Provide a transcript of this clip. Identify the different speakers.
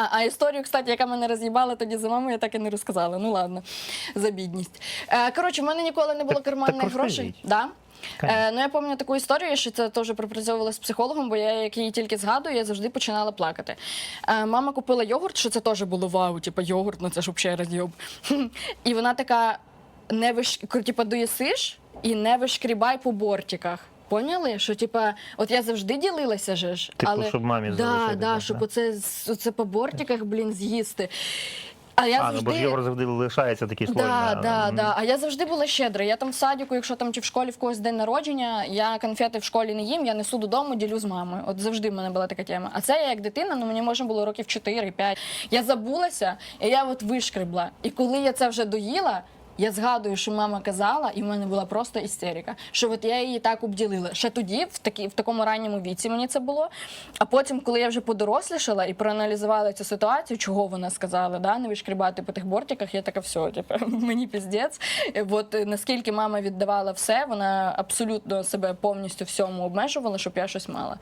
Speaker 1: А, а історію, кстати, яка мене роз'їбала тоді за мамою, я так і не розказала. Ну ладно, за бідність. Е, коротше, в мене ніколи не було карманних
Speaker 2: так
Speaker 1: грошей. Да. Е, ну я пам'ятаю таку історію, що це теж пропрацьовувала з психологом, бо я як її тільки згадую, я завжди починала плакати. Е, мама купила йогурт, що це теж було вау, типу йогурт, ну це ж взагалі розйоб. І вона така не виш... типу, доїсиш і не вишкрібай по бортиках. Поняли? Що типа, от я завжди ділилася же ж,
Speaker 2: Типу,
Speaker 1: але
Speaker 2: щоб мамі
Speaker 1: да,
Speaker 2: залишити,
Speaker 1: да, щоб оце, оце по бортиках, блін, з'їсти. А я
Speaker 2: А, ну бо ж його завжди лишається такий слой.
Speaker 1: Да, да, да. А я завжди була щедра. Я там в садіку, якщо там чи в школі в когось день народження, я конфети в школі не їм, я несу додому, ділю з мамою. От завжди в мене була така тема. А це я як дитина, ну мені можна було років 4-5. Я забулася, і я от вишкребла. І коли я це вже доїла. Я згадую, що мама казала, і в мене була просто істерика. Що от я її так обділила. Ще тоді, в такі, в такому ранньому віці, мені це було. А потім, коли я вже подорослішала і проаналізувала цю ситуацію, чого вона сказала, да, не вишкрібати по тих бортиках, я така, все, типу, мені піздець. От е, наскільки мама віддавала все, вона абсолютно себе повністю всьому обмежувала, щоб я щось мала.